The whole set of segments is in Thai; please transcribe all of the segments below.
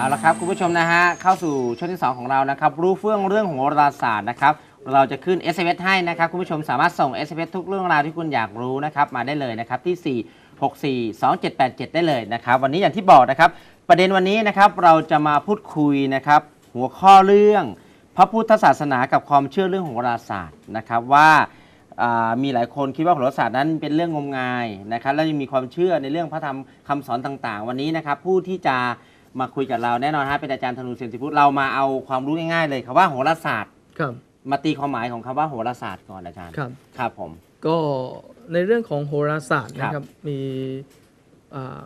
เอาละครับคุณผู้ชมนะฮะเข้าสู่ช่วงที่ 2 ของเรานะครับรู้เฟื่องเรื่องของโหราศาสตร์นะครับเราจะขึ้น SMS ให้นะครับคุณผู้ชมสามารถส่ง SMS ทุกเรื่องราวที่คุณอยากรู้นะครับมาได้เลยนะครับที่ 4 6 4 2 7 8 7 ได้เลยนะครับวันนี้อย่างที่บอกนะครับประเด็นวันนี้นะครับเราจะมาพูดคุยนะครับหัวข้อเรื่องพระพุทธศาสนากับความเชื่อเรื่องของโหราศาสตร์นะครับว่าอ่ามีหลายคนคิดว่าโหราศาสตร์นั้นเป็นเรื่องงมงายนะครับแล้วยังมีความเชื่อในเรื่องพระธรรมคำสอนต่างๆ วันนี้นะครับผู้ที่จะ มาคุยกับเราแน่นอนฮะเป็นอาจารย์ธนูเซียนสิพุทธเรามาเอาความรู้ง่ายๆเลยครับว่าโหราศาสตร์ครับมาตีความหมายของคำว่าโหราศาสตร์ก่อนอาจารย์ครับ ครับผม ก็ในเรื่องของโหราศาสตร์ครับนะครับมีอ่า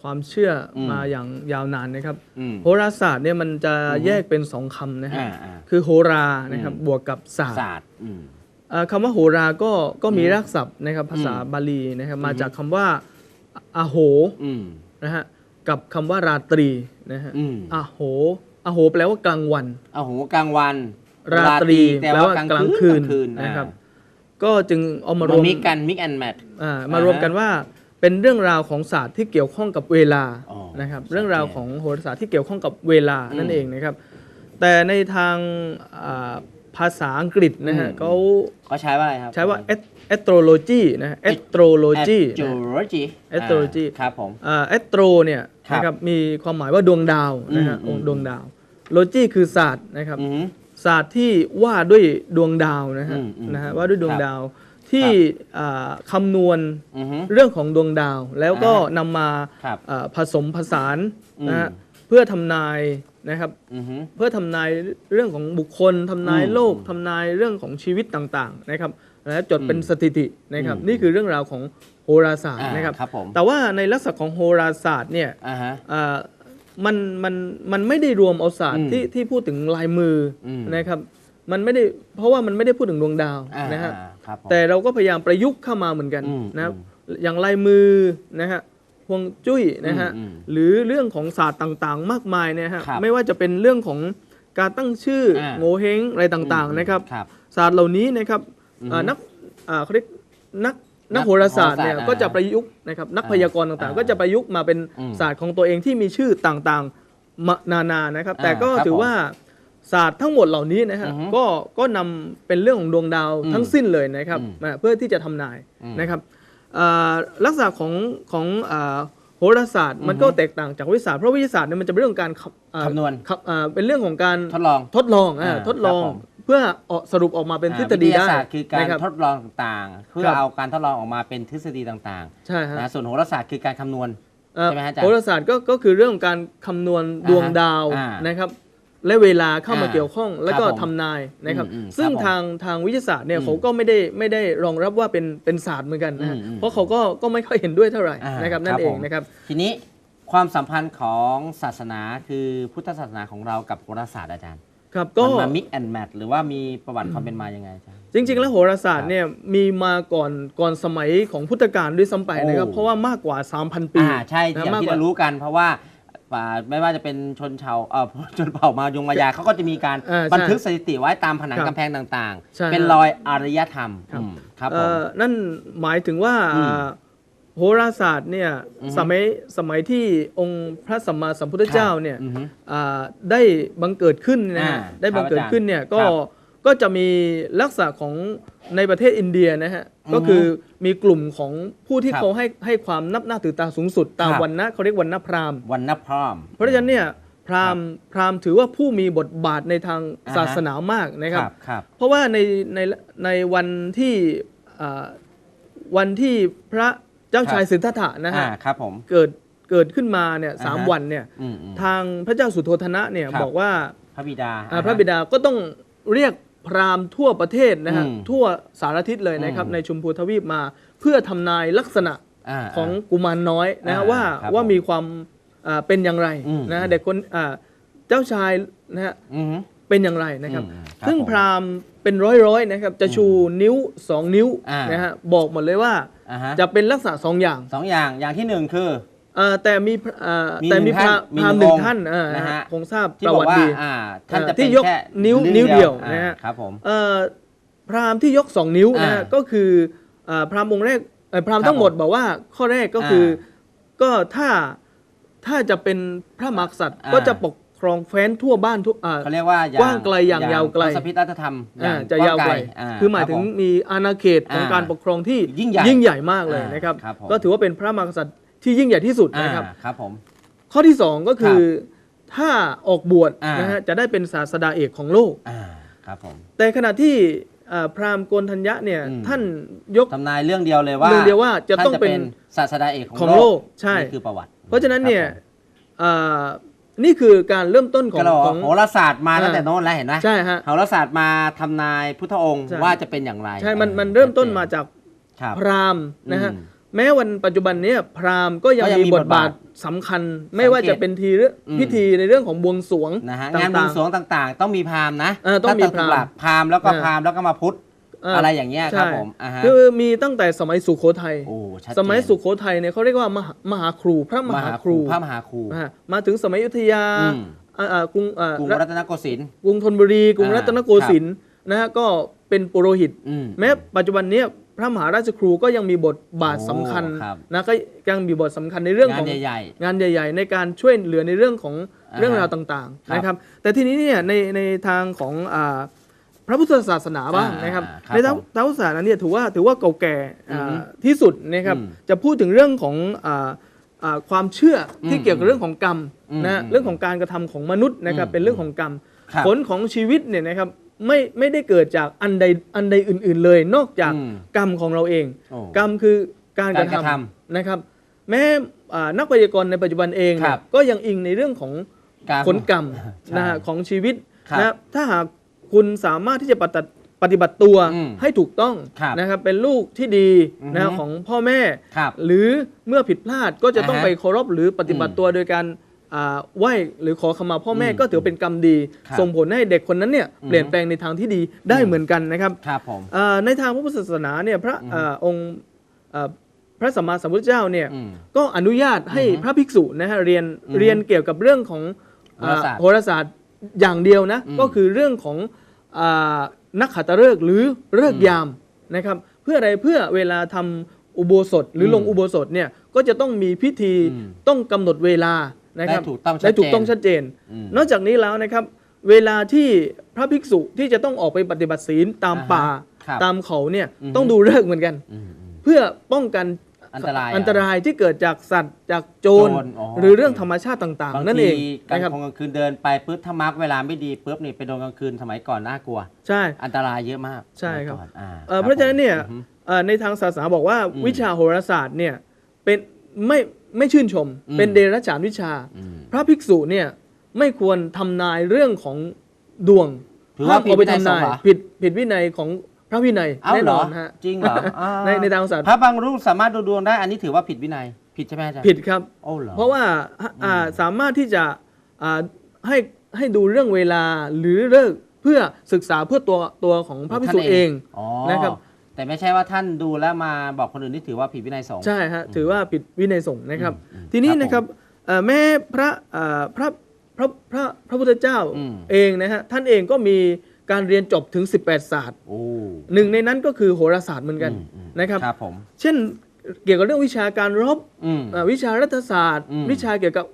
ความเชื่ออม มาอย่างยาวนานนะครับ อืม โหราศาสตร์เนี่ยมันจะอือฮึแยกเป็นสองคำนะฮะอ่าอ่าคือโหรานะครับอืม บวกกับศาสตร์ศาสตร์อืมอ่าคำว่าโหราก็ก็มีอืมรากศัพท์นะครับภาษาอืมบาลีนะครับอือฮึมาจากคำว่าอโหอืม นะฮะ กับคำว่าราตรีนะฮะอืม อโหอโหแปลว่ากลางวัน เอาหูกลางวันราตรีแต่แปลว่ากลางคืนกลางคืนนะครับอ่าก็จึงเอามารมาวมมิกกันมิกแอนแมท อ่ามารวมกันว่าเป็นเรื่องราวของศาสตร์ที่เกี่ยวข้องกับเวลาอ๋อนะครับชัดเจนเรื่องราวของโหราศาสตร์ที่เกี่ยวข้องกับเวลาอืมนั่นเองนะครับ แต่ในทางอ่าภาษาอังกฤษนะฮะอืม เขา เขาใช้ว่าอะไรครับ ใช้ว่า eth- astrology นะฮะ astrology นะ astrology astrology ครับผมอ่า astro เนี่ยครับนะครับมีความหมายว่าดวงดาวนะฮะอืมองค์ดวงดาว logy คือศาสตร์นะครับอือหือศาสตร์ที่ว่าด้วยดวงดาวนะฮะอืมอืมนะฮะว่าด้วยดวงครับดาวที่อ่าคำนวณอือหือเรื่องของดวงดาว แล้วก็อ่านำมาครับอ่าผสมผสานอืมนะฮะเพื่อทำนายนะครับอือหือเพื่อทำนายเรื่องของบุคคลทำนายอืมโลกทำนายเรื่องของชีวิตต่างๆนะครับ และจดเป็นอืมสถิตินะครับอืมนี่คือเรื่องราวของโหราศาสตร์อ่านะครับครับผมแต่ว่าในลักษณะของโหราศาสตร์เนี่ยอ่าฮะอ่ามันมันมันไม่ได้รวมเอาศาสตอืร์มที่ที่พูดถึงลายมืออมนะครับ มันไม่ได้เพราะว่ามันไม่ได้พูดถึงดวงดาวอ่านะฮะอ่าครับผมแต่เราก็พยายามประยุกต์เข้ามาเหมือนกันอืมนะครับอือย่างลายมือนะฮะฮวงจุ้ยนะฮะอืมอืมหรือเรื่องของศาสตร์ต่างๆ มากมายเนี่ยฮะครับไม่ว่าจะเป็นเรื่องของการตั้งชื่ออ่าโงเฮงอะไรต่างอืมๆนะครับครับ ศาสตร์เหล่านี้นะครับ อืมอ่านักอ่าเขาเรียกนักนันักกโหราศาสตร์เนี่ยโหราศาสตร์ก็จะประยุกต์นะครับนักอ่าพยากรณ์ต่างอ่าๆก็จะประยุกต์มาเป็นอืมศาสตร์ของตัวเองที่มีชื่อต่างๆมานานานะครับอ่าแต่ก็ครับถือผมว่าศาสตร์ทั้งหมดเหล่านี้นะฮะอือฮึก็ก็นำเป็นเรื่องของดวงดาวอืมทั้งสิ้นเลยนะครับอืมอ่าเพื่อที่จะทำนายอืมนะครับอ่าลักษณะของของอ่าโหราศาสตร์มันอือฮึก็แตกต่างจากวิทยาศาสตร์เพราะวิทยาศาสตร์เนี่ยมันจะเป็นเรื่องของการคำอ่าคำนวณครับอ่าเป็นเรื่องของการทดลองทดลองอ่าอ่าทดลองครับผม เพื่อออกสรุปออกมาเป็นทฤษฎีวิทได้ยาศาสตร์คือการนะครับทดลองต่างๆ เพื่อครับเอาการทดลองออกมาเป็นทฤษฎีต่างใช่ๆฮะนะส่วนโหราศาสตร์คือการคำนวณเอ่อใช่ไหมฮะอาจารย์โหราศาสตร์ก็ก็คือเรื่องของการคำนวณดวงดาวอ่านะครับและเวลาเข้ามาอ่าเกี่ยวข้องแล้วก็ครับผมทำนายนะครับอืมอืมซึ่งครับผมทางทางวิทยาศาสตร์เนี่ยอืมเขาก็ไม่ได้ไม่ได้รองรับว่าเป็นเป็นศาสตร์เหมือนกันนะฮะอืมอืมเพราะเขาก็ก็ไม่ค่อยเห็นด้วยเท่าไหร่อ่านนะครับนั่ครันบเองผมนะครับ ทีนี้ความสัมพันธ์ของศาสนาคือพุทธศาสนาของเรากับโหราศาสตร์อาจารย์ ครับก็ มันมา mix and match หรือว่ามีประวัติความเป็นมายังไงอาจารย์ จริง ๆ แล้วโหราศาสตร์เนี่ยมีมาก่อนก่อนสมัยของพุทธกาลด้วยซ้ำไปนะครับ โอ้ เพราะว่ามากกว่า 3,000 ปีอ่าใช่นะอย่างมากที่กว่า เรารู้กัน เพราะว่าอ่าไม่ว่าจะเป็นชนชาวเอ่อชนเผ่ามายงมายาเขาก็จะมีการอ่าใช่บันทึกสถิติไว้ตามผนังครับกำแพงต่างใช่ๆ เป็นฮะรอยอารยธรรมครับ อืมครับผเอ่ม อนั่นหมายถึงว่าอืมอ่า โหราศาสตร์เนี่ยอือฮึสมัยสมัยที่องค์พระสัมมาสัมพุทธเจ้าเนี่ยอือฮึอ่าได้บังเกิดขึ้นนะฮะอ่าได้บังเกิดขึ้นเนี่ยก็ครับก็จะมีลักษณะของในประเทศอินเดียนะฮะอือฮึก็คือมีกลุ่มของผู้ที่ครับเขาให้ให้ความนับหน้าถือตาสูงสุดตามครับวันนะเขาเรียกวันนะพราหมณ์วันนพร้อมเพราะฉะนั้นเนี่ยพราหมณ์พราหมณ์ถือว่าผู้มีบทบาทในทางอ่าฮะศาสนามากนะคครัรับบครับ เพราะว่าในในในวันที่อ่าวันที่พระ เจ้าชายครับสิทธัตถะนะอ่าฮะครับผมเกิดเกิดขึ้นมาเนี่ยสามอ่าฮะวันเนี่ยอืมอืมทางพระเจ้าสุโธทนะเนี่ยครับบอกว่าพระบิดาอ่าพระบิดาก็ต้องเรียกพราหมณ์ทั่วประเทศนะฮะอืมทั่วสารทิศเลยนะครับอืมในชมพูทวีปมา เพื่อทำนายลักษณะาของกุมารน้อยนะฮะอ่าว่าครับว่าผมมีความอ่าเป็นอย่างไรอืมนะฮะเด็กคนอ่าเจ้าชายนะฮะอือฮึเป็นอย่างไรนะครับอืมครับซึ่งผมพราหมณ์เป็นร้อยๆนะครับจะชูนิ้วสองนิ้วอ่านนะฮะบอกหมดเลยว่า อ่าฮะจะเป็นลักษณะสองอย่างสองอย่างอย่างที่หนึ่งคือเอ่อแต่มีพระเอ่อมีแต่มีหนึ่งพระท่านมีพราหมณ์หหนึ่นึ่งงองค์ท่านอ่านะฮะ คงทราบที่ประบอวักติว่าดีอ่าท่านจะที่เป็นยกแค่นิ้วรื่องนิ้วเดียวอ่านะฮะครับผม เอ่อพราหมณ์ที่ยกสองนิ้วนะฮะอ่าก็คือเอ่อพราหมณ์องค์แรกเอ่อพราหมณ์ครับทั้งหมดบอกว่าข้อแรกก็คืออาก็ถ้าถ้าจะเป็นพระมหากษัตริย์อ่า ก็จะปก ครองแคว้นทั่วบ้านทั่วอ่าเขาเรียกว่าอย่กว้างไกลอย่างยาวไกลทศพิธรัฐธรรมอ่าอย่างจะยาวไกลอ่คือหมายถึงรับผ มีอาณาเขตของอ่าการปกครองที่ยิ่งใหญ่ยิ่งใหญ่มากเลยอ่านนะครับ ครับผม ก็ถือว่าเป็นพระมหากษัตริย์ที่ยิ่งใหญ่ที่สุดอ่านะครับ ครับผม ข้อที่ 2 ก็คือถ้าออกบวชอ่าน นะฮะจะได้เป็นศาสดาเอกของโลก อ่าครับผม แต่ขณะที่อ่าพราหมณ์โกนทัญญะเนี่ยอืม ท่านยก ทำนายเรื่องเดียวเลยว่าเรื่องเดียวว่าจะต้องท่เป็นศาสดาเอกของของโลกใช่ นี่คือประวัติเพราะฉะนั้นเนี่ยครับผมอ่า นี่คือการเริ่มต้นของก็เราขบออกงโหราศาสตร์มาตั้งแต่อ่าโน้นแล้วเห็นไหมใช่ฮะโหราศาสตร์มาทำนายพุทธองค์ใช่ว่าจะเป็นอย่างไร ใช่ มันมันเริ่มต้นมาจากครับพราหมณ์นะฮะอืมแม้วันปัจจุบันเนี้พราหมณ์ก็ยังก็ยังมีมีบบททบาบาททสำคัญ ไม่ว่าจะเป็นทีเรื่องอืมพิธีในเรื่องของบวงสรวงนะฮะต่งานบวงๆสรวงต่างๆ ต้องมีพราหมณ์นะเออต้องมีพราหมณ์ตั้แต่ตุลพราหมณ์แล้วก็อ่าพราหมณ์แล้วก็มาพุทธเอ่ออะไรอย่างเงี้ยครับใช่ผมอ่าฮะคือมีตั้งแต่สมัยสุโขทัย โอ้ชัดเจนสมัยสุโขทัยเนี่ยเขาเรียกว่ามหามหาครูพระมมหาหาคครูรูพระมหาครู อ่ามาถึงสมัยอยุธยาอืม อ่าอ่ากรุงอ่ากรุงรัฐรัตนโกสินทร์ กรุงธนบุรี กรุงอ่ารัตนโกสินทร์นะฮะก็เป็นปุโรหิต อืม แม้ปัจจุบันเนี้ยพระมหาราชครูก็ยังมีบทบาทโอ้สำคัญครับ นะก็ยังมีบทสำคัญในเรื่องงาขนอง ใหญ่ งานใหญ่ ๆ ในการช่วยเหลือในเรื่องของอ่าฮะเรื่องราวต่างครับๆนะครับ แต่ทีนี้เนี่ยในในทางของอ่า พระพุทธศาสนาบ้างอ่านนะครับครับในทางผมทางพุทธศาสนาเนี่ยถือว่าถือว่าเก่าแก่อ่าอือฮึที่สุดนะครับอืมจะพูดถึงเรื่องของอ่าอ่าความเชื่ออมที่เกี่ยวกับเรื่องของกรรมอืมนะฮะอืมเรื่องของการกระทำของมนุษย์นะครับอืมเป็นเรื่องของกรรมครับผลของชีวิตเนี่ยนะครับไม่ไม่ได้เกิดจากอันใดอันใดอื่น ๆเลย นอกจากอืมกรรมของเราเองโอ้กรรมคือการกระการกระทำทำนะครับ แม้อ่านักพยากรณ์ในปัจจุบันเองเนี่ครัยบก็ยังอิงในเรื่องของการผลกรรมใช่นะฮะของชีวิตครับนะครับถ้าหาก คุณสามารถที่จะปฏิบัติปฏิบัติตัวอืมให้ถูกต้องครับนะครับเป็นลูกที่ดีอือฮึนะครับของพ่อแม่ ครับหรือเมื่อผิดพลาดก็จะต้องอ่าฮะไปเคารพหรือปฏิบัติอืมตัวโดยการอ่าไหว้หรือขอขมาพ่อแม่อืมก็ถือเป็นกรรมดี ครับส่งผลให้เด็กคนนั้นเนี่ยอืมเปลี่ยนแปลงในทางที่ดีได้อืมเหมือนกันนะครับ ครับผมอ่าในทางพระพุทธศาสนาเนี่ยพระอืมอ่าองค์อ่าพระสัมมาสัมพุทธเจ้าเนี่ยอืม ก็อนุญาตให้อือฮึพระภิกษุนะฮะเรียนอือฮึเรียนเกี่ยวกับเรื่องของโหราศาสตร์อ่าโหราศาสตร์อย่างเดียวนะอืมก็คือเรื่องของอา นักขัตฤกษ์หรือเลิกษ์ยามนะครับเพื่ออะไรเพื่อเวลาทำอุโบสถหรืออมลงอุโบสถเนี่ยก็จะต้องมีพิธีอืมต้องกำหนดเวลานะครับได้ถูกต้องชัดได้ถูกต้องเจนชัดเจนอืมนอกจากนี้แล้วนะครับเวลาที่พระภิกษุที่จะต้องออกไปปฏิบัติศีลตามอ่าฮะป่าครับตามเขาเนี่ยอือฮึต้องดูฤกษ์เหมือนกันอืมอืมเพื่อป้องกัน อันตรายอันตรายที่เกิดจากสัตว์จากโจร โจรอ๋อ หรือเรื่องธรรมชาติต่างบางๆ นั่นทีเองกลางนะครับคงกลางคืนเดินไปปุ๊บถ้ามาร์กเวลาไม่ดีปุ๊บนี่ไปโดนกลางคืนสมัยก่อนน่ากลัว ใช่ อันตรายเยอะมากใช่ครับ สมัยก่อนอ่าเอ่อเพราะฉะนั้นเนี่ยอือฮึ เอ่อในทางศาสนาบอกว่าอืมวิชาโหราศาสตร์เนี่ยเป็นไม่ไม่ชื่นชม อืม เป็นเดรัจฉานวิชา อืมพระภิกษุเนี่ยไม่ควรทำนายเรื่องของดวงถือว่าห้มเอาไปผิดวินัยทำนายสงฆ์เหรอ ผิดผิดวินัยของพ ระวินัยเอ้าแน่เหรนออนฮะจริงเหรออ่าในในทางศาสตพระร์บางรูปสามารถดูดวงได้อันนี้ถือว่าผิดวินัยผิดใช่ไหมอาจารย์ผิดครับโอ้เหรอเพราะว่าอ่าสามารถที่จะอ่าให้ให้ดูเรื่องเวลาหรือเลิกษ์เพื่อศึกษาเพื่อตัวตัวของพระภิกษุเองอ๋อนะครับแต่ไม่ใช่ว่าท่านดูแล้วมาบอกคนอื่นที่ถือว่าผิดวินัยสงฆ์ใช่ฮะถือว่าผิดวินัยสงฆ์นะครับอืมทีนี้ครับนะครับเอ่อแม้พระเอ่อพระพระพระพระพุทธเจ้าอืมเองนะฮะท่านเองก็มี การเรียนจบถึง 18 ศาสตร์ โอ้หนึ่งในนั้นก็คือโหราศาสตร์เหมือนกันอืมอืมนะครับ ครับผม เช่นเกี่ยวกับเรื่องวิชาการรบอืมเอ่อวิชารัฐศาสตร์ อืม วิชาเกี่ยวกับ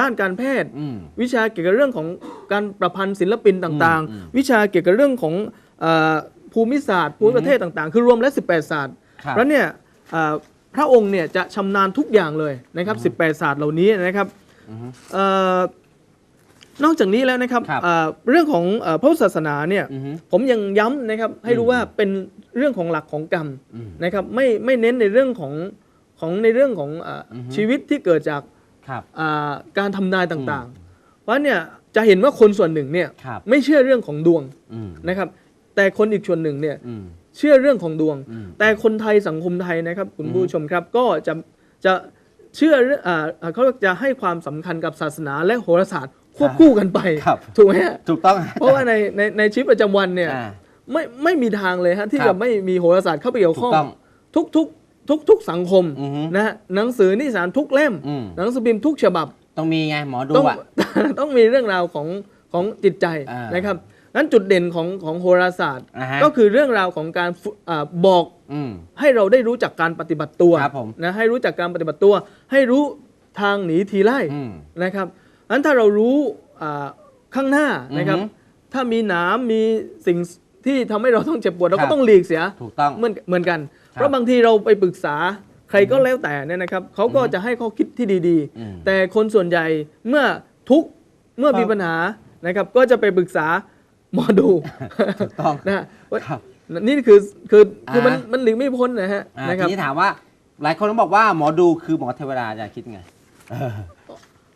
ด้านการแพทย์ อืม วิชาเกี่ยวกับเรื่องของการประพันธ์ศิลปินต่างอืมอืมๆ วิชาเกี่ยวกับเรื่องของเอ่อภูมิศาสตร์ภูมิประเทศต่างๆ คือรวมแล้ว 18 ศาสตร์ ครับ เพราะเนี่ยเอ่อพระองค์เนี่ยจะชำนาญทุกอย่างเลยนะครับ 18 ศาสตร์เหล่านี้นะครับอือฮึเอ่อ นอกจากนี้แล้วนะครับครับเอ่อเรื่องของเอ่อพระพุทธศาสนาเนี่ยอือฮึผมยังย้ำนะครับให้รู้อืมว่าเป็นเรื่องของหลักของกรรมอืมนะครับไม่ไม่เน้นในเรื่องของของในเรื่องของเอ่อออฮึ ชีวิตที่เกิดจากครับ อ่าการทำนายต่างๆ เพราะเนี่ยจะเห็นว่าคนส่วนหนึ่งเนี่ยครับ ไม่เชื่อเรื่องของดวงอืมนะครับแต่คนอีกส่วนหนึ่งเนี่ยอืมเชื่อเรื่องของดวง อืม แต่คนไทยสังคมไทยนะครับคุณอืมผู้ชมครับก็จะจะเชื่อเรื่องอ่าอ่าเขาจะให้ความสำคัญกับศาสนาและโหราศาสตร์ ควบคู่กันไปครับ ถูกไหมฮะถูกต้องเพราะว่าในในในชีวิตประจำวันเนี่ย อ่า ไม่ไม่มีทางเลยฮะที่ครัจะบไม่มีโหราศาสตร์เข้าไปเกี่ยวถูข้กองต้องทุกทุกทุกทุกสังคมอือฮึนะฮะหนังสือนิสานทุกเล่ม อืม หนังสือพิมพ์ทุกฉบับต้องมีไงหมอดูต้อง อะ ต้องมีเรื่องราวของของจิตใจอ่านนะครับนั้นจุดเด่นของของโหราศาสตร์ อ่าฮะ ก็คือเรื่องราวของการฝึอ่าบอกอืม ให้เราได้รู้จักการปฏิบัติตัวครับผม นะให้รู้จักการปฏิบัติตัว ให้รู้ทางหนีทีไล่อืม นะครับ อันถ้าเรารู้อ่าข้างหน้านะครับอือฮึถ้ามีหนามมีสิ่งที่ทำให้เราต้องเจ็บปวดเราครัก็บต้องหลีกเสียถูกต้องเหมือนเหมือนกันครับเพราะบางทีเราไปปรึกษาใครก็แล้วแต่เนี่ยนะครับเขาก็จะให้ข้อคิดที่ดีอืมๆแต่คนส่วนใหญ่เมื่อทุกข์เมื่อมีครับปัญหานะครับ ก็จะไปปรึกษาหมอดูถูกต้องนะฮะว่าครับนี่คือคือคือมันอ่ามัมันหลีกไม่พ้นนะฮะอ่านะคทีรับนี้ถามว่าหลายคนก็บอกว่าหมอดูคือหมอเทวดาจะคิดไง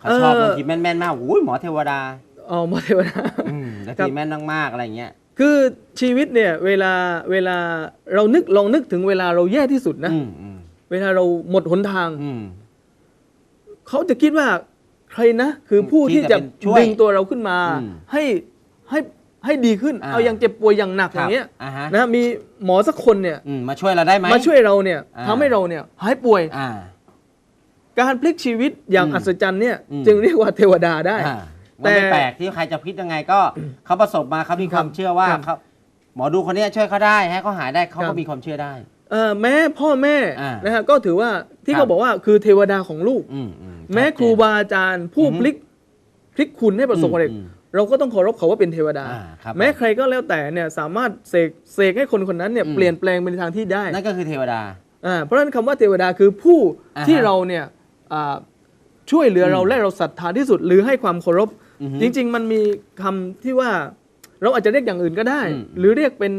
เออเขาชอบเออบางทีแม่นๆมากโอ้ยหมอเทวดาอ๋อหมอเทวดาอืมแต่ครัทีบแม่นมากๆอะไรเงี้ยคือชีวิตเนี่ยเวลาเวลาเรานึกลองนึกถึงเวลาเราแย่ที่สุดนะอืมอืมเวลาเราหมดหนทางอืมเขาจะคิดว่าใครนะ คือผู้ที่ที่จะจะเป็นช่วยดึงตัวเราขึ้นมาอืมให้ให้ให้ดีขึ้นอ่าเอาอย่างเจ็บป่วยอย่างหนักคอรับย่างเงี้ยอ่าฮะนะมีหมอสักคนเนี่ยอืมมาช่วยเราได้ไหมมาช่วยเราเนี่ยอ่าทำให้เราเนี่ยหายป่วยอ่า การพลิกชีวิตอย่างอืมอัศจรรย์เนี่ยอืมจึงเรียกว่าเทวดาได้อ่าแต่มันไม่แปลกที่ใครจะคิดยังไงก็เขาประสบมาเขามีความครับเชื่อว่าครับเขาหมอดูคนเนี้ยช่วยเขาได้ให้เขาหายได้เขาครัก็บมีความเชื่อได้เอ่อแม้พ่อแม่อ่านนะฮะก็ถือว่าที่ครับเขาบอกว่าคือเทวดาของลูกอืมอืแม้ชัดเจนครูบาอาจารย์ผู้อือฮึพลิกพลิกคุณให้ประสบความสำเร็จอืมเราก็ต้องเคารพเขาว่าเป็นเทวดาอ่าครับแม้ใครก็แล้วแต่เนี่ยสามารถเสกเสกให้คนคนนั้นเนี่ยอืมเปลี่ยนแปลงไปในทางที่ได้ นั่นก็คือเทวดาอ่าเพราะฉะนั้นคำว่าเทวดาคือผู้อ่าฮะที่เราเนี่ยอ่า ช่วยเหลืออมเราและเราศรัทธาที่สุดหรือให้ความเคารพอือฮึจริง ๆ มันมีคำที่ว่าเราอาจจะเรียกอย่างอื่นก็ได้อืมหรือเรียกเป็น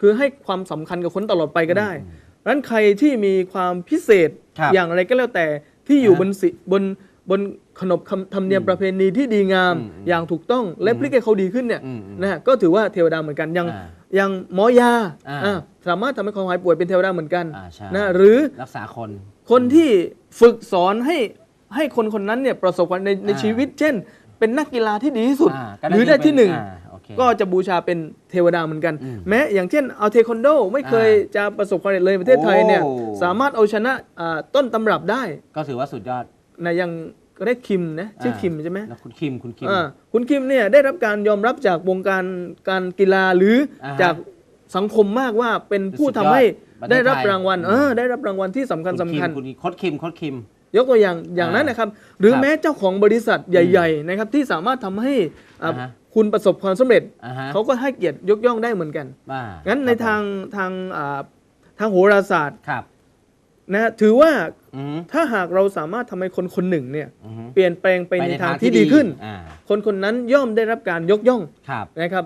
คือให้ความสำคัญกับคนตลอดไปก็ได้อืมดังนั้นใครที่มีความพิเศษครับอย่างไรก็แล้วแต่ที่อยู่อ่าบนสิบนบนขนบคำธรรมเนียมอืมประเพณีที่ดีงามอืมอืมอย่างถูกต้องและอืมพลิกให้เขาดีขึ้นเนี่ยอืมอืมนะฮะก็ถือว่าเทวดาเหมือนกันอย่างอ่าอย่างหมอยาอ่าอ่าสามารถทำให้เขาหายป่วยเป็นเทวดาเหมือนกันอ่าใช่นะหรือรักษาคน คนที่ฝึกสอนให้ให้คนคนนั้นเนี่ยประสบความในในอ่าชีวิต เช่น เป็นนักกีฬาที่ดีที่สุด อ่าก็หรือได้ที่หนึ่งอ่าโอเคก็จะบูชาเป็นเทวดาเหมือนกัน อืมแม้อย่างเช่นเอาเทควันโดไม่เคยอ่าจะประสบความสำเร็จเลยในประเทศไทยเนี่ยโอ้ สามารถเอาชนะอ่าต้นตำรับได้ก็ถือว่าสุดยอดนะยังก็ได้คิมนะชื่อคิมใช่ไหม แล้วคุณคิมคุณคิม อ่าคุณคิมเนี่ยได้รับการยอมรับจากวงการการกีฬาหรืออาฮะจากสังคมมากว่าเป็นผู้สุดยทำอดให้ ประเทศได้รับไทยรางวัลอืมเออได้รับรางวัลที่สำคัญณสำคัญคิมคุณโคดคิมโคดคิม ยกตัวอย่างอย่างนั้นนะครับ หรือครับแม้เจ้าของบริษัทใหญ่ๆนะครับที่สามารถทำให้อ่าอ่าฮะคุณประสบความสำเร็จอ่าฮะเขาก็ให้เกียรติยกย่องได้เหมือนกันว่างั้นในครับผมทางทางอ่าทางโหราศาสตร์ครับนะฮะถือว่าอือฮึถ้าหากเราสามารถทำให้คนคนหนึ่งเนี่ยอือฮึเปลี่ยนแปลงไปในทางที่ดีขึ้นอ่าคนคนนั้นย่อมได้รับการยกย่องครับนะครับ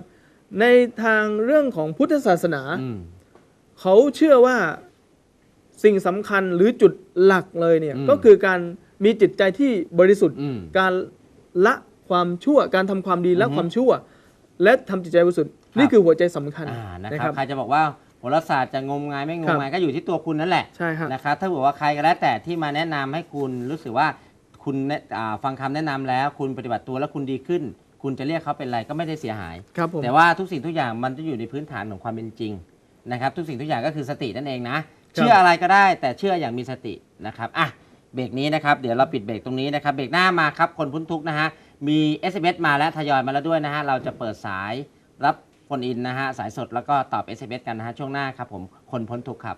ในทางเรื่องของพุทธศาสนาอืม เขาเชื่อว่าสิ่งสำคัญหรือจุดหลักเลยเนี่ยอืมก็คือการมีจิตใจที่บริสุทธิ์อืมการละความชั่ว การทำความดีละอือฮึความชั่ว และทำจิตใจบริสุทธิ์ครับนี่คือหัวใจสำคัญอ่านะนะคครัรับบใครจะบอกว่าโหราศาสตร์จะงมงายไม่งครัมบงายก็อยู่ที่ตัวคุณนั่นแหละใช่ฮะนะครับถ้าบอกว่าใครก็แล้วแต่ที่มาแนะนำให้คุณรู้สึกว่าคุณแนะอ่าฟังคำแนะนำแล้ว คุณปฏิบัติตัวแล้วคุณดีขึ้น คุณจะเรียกเขาเป็นอะไรก็ไม่ได้เสียหายครับผมแต่ว่าทุกสิ่งทุกอย่างมันจะอยู่ในพื้นฐานของความเป็นจริง นะครับทุกสิ่งทุกอย่างก็คือสตินั่นเองนะ เชื่ออะไรก็ได้แต่เชื่ออย่างมีสตินะครับอะเบรกนี้นะครับเดี๋ยวเราปิดเบรกตรงนี้นะครับเบรกหน้ามาครับคนพ้นทุกข์นะฮะมี s อ s มาแล้วทยอยมาแล้วด้วยนะฮะเราจะเปิดสายรับคนอินนะฮะสายสดแล้วก็ตอบ s อ s กันนะฮะช่วงหน้าครับผมคนพ้นทุกข์ครับ